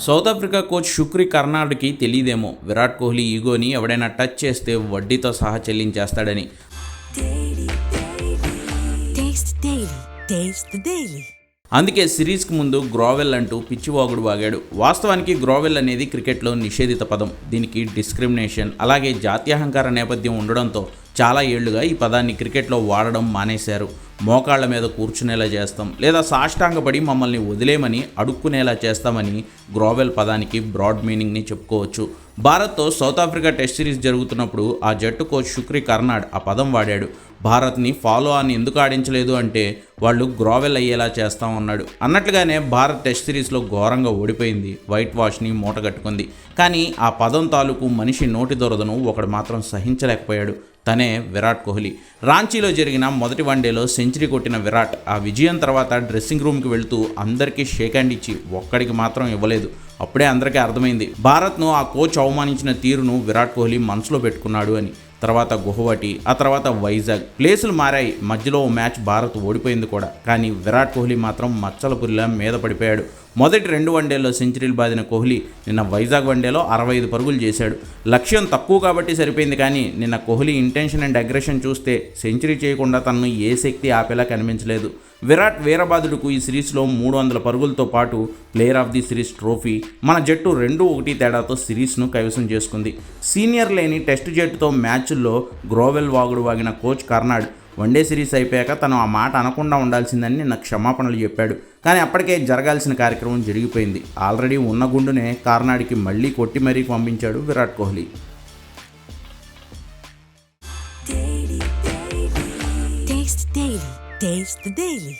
South Africa coach Shukri కర్నాడ్కి తెలియదేమో విరాట్ కోహ్లీ ఈగోని ఎవడైనా టచ్ చేస్తే వడ్డీతో సహా చెల్లించేస్తాడని. అందుకే సిరీస్కి ముందు గ్రోవెల్ అంటూ పిచ్చివాగుడు వాగాడు. వాస్తవానికి గ్రోవెల్ అనేది క్రికెట్లో నిషేధిత పదం. దీనికి డిస్క్రిమినేషన్ అలాగే జాత్యహంకార నేపథ్యం ఉండడంతో చాలా ఏళ్ళుగా ఈ పదాన్ని క్రికెట్లో వాడడం మానేశారు. మోకాళ్ళ మీద కూర్చునేలా చేస్తాం. లేదా సాష్టాంగపడి మమ్మల్ని వదిలేమని అడుక్కునేలా చేస్తామని గ్రోవెల్ పదానికి బ్రాడ్ మీనింగ్ని చెప్పుకోవచ్చు. భారత్తో సౌత్ ఆఫ్రికా టెస్ట్ సిరీస్ జరుగుతున్నప్పుడు ఆ జట్టు కోచ్ శుక్రి కర్నాడ్ ఆ పదం వాడాడు. భారత్ని ఫాలో అని ఎందుకు ఆడించలేదు అంటే వాళ్ళు గ్రోవెల్ అయ్యేలా చేస్తాం అన్నాడు అన్నట్లుగానే భారత్ టెస్ట్ సిరీస్లో ఘోరంగా ఓడిపోయింది. వైట్ వాష్ని మూటగట్టుకుంది కానీ ఆ పదం తాలూకు మనిషి నోటి దొరదను ఒకడు మాత్రం సహించలేకపోయాడు. తనే విరాట్ కోహ్లీ. రాంచీలో జరిగిన మొదటి వన్డేలో సెంచరీ కొట్టిన విరాట్ ఆ విజయం తర్వాత డ్రెస్సింగ్ రూమ్కి వెళుతూ అందరికీ షేక్ హ్యాండ్ ఇచ్చి ఒక్కడికి మాత్రం ఇవ్వలేదు. అప్పుడే అందరికీ అర్థమైంది. భారత్ను ఆ కోచ్ అవమానించిన తీరును విరాట్ కోహ్లీ మనసులో పెట్టుకున్నాడు అని. తర్వాత గుహవటి ఆ తర్వాత వైజాగ్. ప్లేసులు మారాయి. మధ్యలో ఓ మ్యాచ్ భారత్ ఓడిపోయింది కూడా. కానీ విరాట్ కోహ్లీ మాత్రం మచ్చల పురిలా మీద పడిపోయాడు. మొదటి రెండు వన్డేల్లో సెంచరీలు బాదిన కోహ్లీ నిన్న వైజాగ్ వన్డేలో అరవై ఐదు పరుగులు చేశాడు. లక్ష్యం తక్కువ కాబట్టి సరిపోయింది కానీ నిన్న కోహ్లీ ఇంటెన్షన్ అండ్ అగ్రెషన్ చూస్తే సెంచరీ చేయకుండా తనను ఏ శక్తి ఆపేలా కనిపించలేదు. విరాట్ వీరబాదుడుకు ఈ సిరీస్లో మూడు వందల పరుగులతో పాటు player of the series trophy. మన జట్టు రెండు ఒకటి తేడాతో సిరీస్ను కైవసం చేసుకుంది. సీనియర్ లేని టెస్ట్ జట్టుతో మ్యాచ్ల్లో గ్రోవెల్ వాగుడు వాగిన coach Conrad one day series అయిపోయాక తను ఆ మాట అనకుండా ఉండాల్సిందని నిన్న క్షమాపణలు చెప్పాడు. కానీ అప్పటికే జరగాల్సిన కార్యక్రమం జరిగిపోయింది. ఆల్రెడీ ఉన్న గుండునే కార్నాడికి మళ్ళీ కొట్టి మరీ పంపించాడు Virat Kohli. Taste Daily. Taste the Daily.